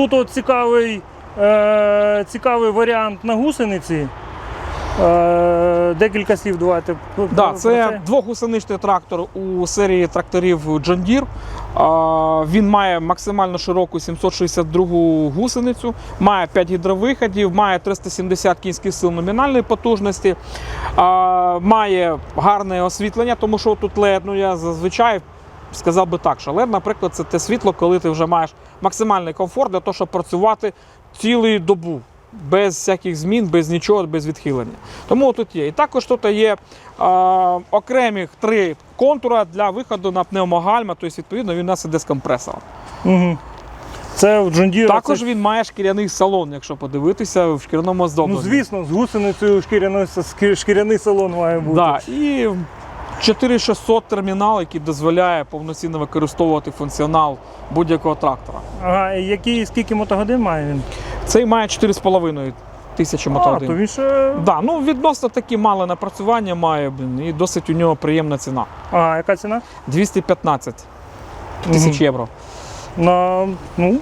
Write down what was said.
Тут от цікавий, е, цікавий варіант на гусениці. Е, декілька слів давайте. Да, це двохгусеничний трактор у серії тракторів John Deere. Він має максимально широку 762 гусеницю, має 5 гідровиходів, має 370 кінських сил номінальної потужності, має гарне освітлення, тому що тут LED, ну я зазвичай сказав би так, що LED, наприклад, це те світло, коли ти вже маєш максимальний комфорт для того, щоб працювати цілу добу. Без всяких змін, без нічого, без відхилення. Тому тут є. І також тут є е, окремі три контура для виходу на пневмогальма, тобто, відповідно, він у нас іде з компресором. Угу. Це в John Також це- він має шкіряний салон, якщо подивитися в шкіряному Ну, звісно, з гусеницею шкіряний, шкіряний салон має бути. Да, і 4600 термінал, який дозволяє повноцінно використовувати функціонал будь-якого трактора. Ага, і які, скільки мотогодин має він? Цей має 4,5 тисячі А, мотогодин. то він ще. Да, ну відносно такі мале напрацювання має, блін, і досить у нього приємна ціна. А, яка ціна? 215 тисяч євро. На, ну,